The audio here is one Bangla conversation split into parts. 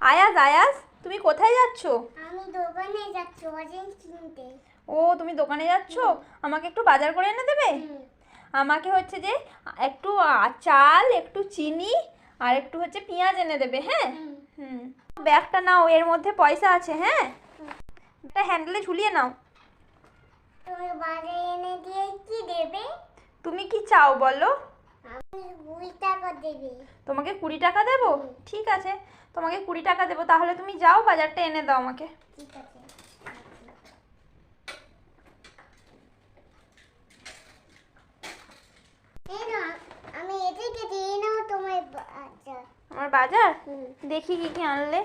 আয়াজ আয়াজ তুমি কোথায় যাচ্ছ? আমি দোকানে যাচ্ছি অরেঞ্জ কিনতে। ও তুমি দোকানে যাচ্ছ? আমাকে একটু বাজার করে এনে দেবে। আমাকে হচ্ছে যে একটু চাল একটু চিনি আর একটু হচ্ছে পেঁয়াজ এনে দেবে হ্যাঁ? হুম। ব্যাগটা নাও এর মধ্যে পয়সা আছে হ্যাঁ? একটা হ্যান্ডেলে ঝুলিয়ে নাও। এনে দিয়ে কি দেবে? তুমি কি চাও বলো? আমি কুড়ি টাকা দেবে। তোমাকে কুড়ি টাকা দেবো? ঠিক আছে। তোমাকে কুড়ি টাকা দেবো তাহলে তুমি যাও বাজারটা এনে দাও আমাকে। ঠিক আছে। আমার বাজার? দেখি কি কি আনলে।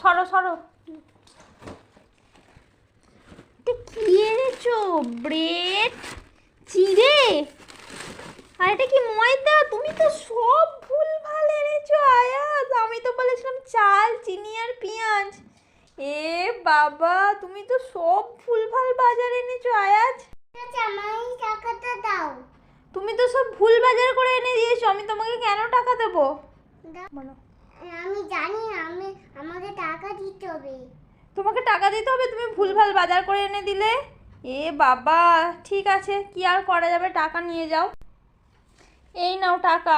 সরো সরো এটা কি এনেছো ব্রেড? চিড়ে? আর এটা কি ময়দা? তুমি তো সব ভুল ভালো এনেছো আয়াজ। আমি তো বলেছিলাম চাল চিনি আর পেঁয়াজ। এ বাবা তুমি তো সব ভুলভাল বাজার এনেছো আয়াজ। টাকাটা দাও। তুমি তো সব ভুল বাজার করে এনে দিয়েছ আমি তোমাকে কেন টাকা দেবো। বলো। আমি জানি আমি আমাকে টাকা দিতে হবে। তোমাকে টাকা দিতে হবে তুমি ভুলভাল বাজার করে এনে দিলে? এ বাবা ঠিক আছে কি আর করা যাবে? টাকা নিয়ে যাও। এই নাও টাকা।